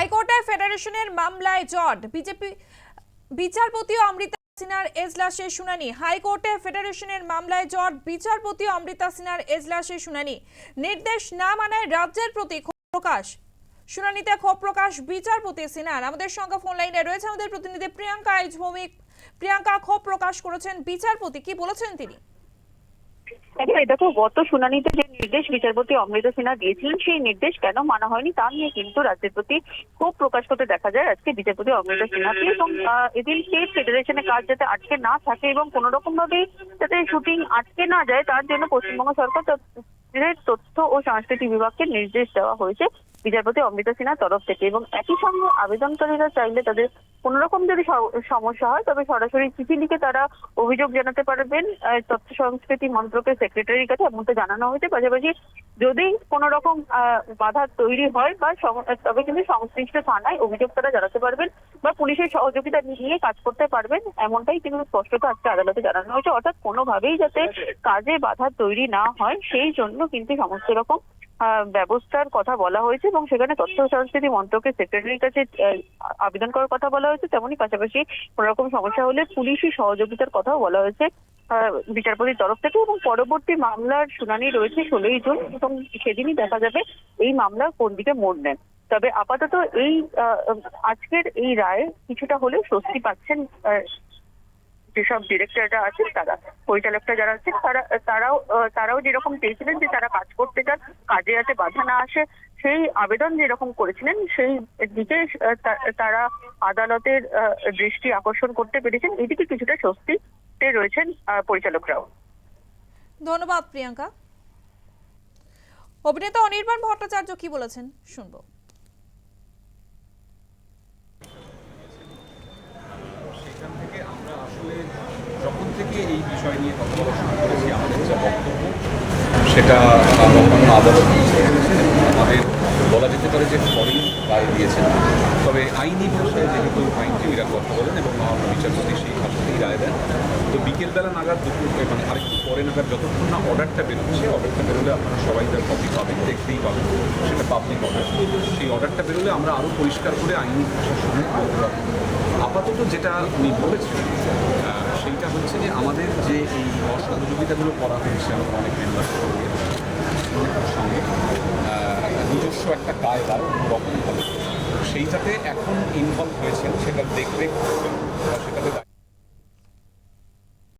হাইকোর্টে ফেডারেশনের মামলায় জট। বিজেপি বিচারপতি অমৃতা সিনহার এজলাসের শুনানি। হাইকোর্টে ফেডারেশনের মামলায় জট। বিচারপতি অমৃতা সিনহার এজলাসের শুনানি। নির্দেশ না মানায় রাজ্যের প্রতি ক্ষোভ প্রকাশ। শুনানিতে ক্ষোভ প্রকাশ বিচারপতি সিনহার। আমাদের সঙ্গে ফোন লাইনে রয়েছে আমাদের প্রতিনিধি প্রিয়াঙ্কা আইচ ভৌমিক। প্রিয়াঙ্কা, ক্ষোভ প্রকাশ করেছেন বিচারপতি। কি বলেছেন তিনি? দেখো, গত শুনানিতে যে নির্দেশ বিচারপতি অমৃতা সিনহা দিয়েছিলেন। সেই নির্দেশ কেন মানা হয়নি তা নিয়ে কিন্তু রাজ্যের প্রতি ক্ষোভ প্রকাশ করতে দেখা যায় আজকে বিচারপতি অমৃতা সিনহাকে এবং এদিন এদিনকে ফেডারেশনের কাজ যাতে আটকে না থাকে এবং কোন রকম ভাবে যাতে শুটিং আটকে না যায়, তার জন্য পশ্চিমবঙ্গ সরকার তথ্য ও সংস্কৃতি বিভাগকে নির্দেশ দেওয়া হয়েছে বিচারপতি অমৃতা সিনহার তরফ থেকে। এবং একই সঙ্গে আবেদনকারীরা চাইলে তাদের কোন রকম যদি সমস্যা হয়, তবে সরাসরি চিঠি লিখে তারা অভিযোগ জানাতে পারবেন। তথ্য সংস্কৃতি মন্ত্রকের সেক্রেটারির কাছে এমনটা জানানো হয়েছে। পাশাপাশি যদি কোন রকম বাধা তৈরি হয় বা তবে কিন্তু সংশ্লিষ্ট থানায় অভিযোগ তারা জানাতে পারবেন বা পুলিশের সহযোগিতা নিয়ে কাজ করতে পারবেন। এমনটাই কিন্তু স্পষ্টত আজকে আদালতে জানানো হয়েছে। অর্থাৎ কোনোভাবেই যাতে কাজে বাধা তৈরি না হয়, সেই জন্য কিন্তু সমস্ত রকম ব্যবস্থার কথা বলা হয়েছে এবং সেখানে তথ্য সংস্কৃতি মন্ত্রকের সেক্রেটারির কাছে আবেদন করার কথা বলা হয়েছে। তেমনি পাশাপাশি কোন রকম সমস্যা হলে পুলিশি সহযোগিতার কথাও বলা হয়েছে বিচারপতির তরফ থেকে এবং পরবর্তী মামলার শুনানি রয়েছে ষোলোই জুন এবং সেদিনই দেখা যাবে এই মামলা কোন দিকে মোড় নেন তবে আপাতত এই আজকের এই রায়ে কিছুটা হলেও স্বস্তি পাচ্ছেন যেসব ডিরেক্টররা আছেন তারা, পরিচালকরা যারা আছেন, তারা, তারাও তারাও যেরকম চেয়েছিলেন যে তারা কাজ করতে চান, কাজে যাতে বাধা না আসে, সেই আবেদন যেরকম করেছিলেন, সেই দিকে তারা আদালতের দৃষ্টি আকর্ষণ করতে পেরেছেন। এদিকে কিছুটা স্বস্তিতে রয়েছেন পরিচালকরাও। ধন্যবাদ, প্রিয়াঙ্কা। অভিনেতা অনির্বাণ ভট্টাচার্য কি বলেছেন? শুনব সেখান থেকে আমরা আসলে যখন থেকে বিষয় নিয়ে করেছি, আমাদের সেটা অন্যান্য আদালত আমাদের বলা যেতে পারে যে ফরেন রায় দিয়েছেন। তবে আইনি ভাষায় যেহেতু আইনজীবীরা কথা বলেন এবং মহামান্য বিচারপতি সেই ভাষাতেই রায় দেন, তো বিকেলবেলা নাগাদ দুপুর মানে আরেকটু পরে নাগাদ যতক্ষণ না অর্ডারটা বেরোচ্ছে, অর্ডারটা বেরোলে আপনারা সবাই তার কপি পাবেন, দেখতেই পাবেন, সেটা পাবলিক অর্ডার সেই অর্ডারটা বেরোলে আমরা আরও পরিষ্কার করে আইনি সঙ্গে বলতে আপাতত যেটা উনি বলেছেন আমাদের যে এই অসহযোগিতাগুলো করা হয়েছে আমাদের অনেক মেম্বার সঙ্গে নিজস্ব একটা রকম রকমভাবে সেইটাতে এখন ইনভলভ হয়েছেন, সেটা দেখরেখ করবেন বা সেটাতে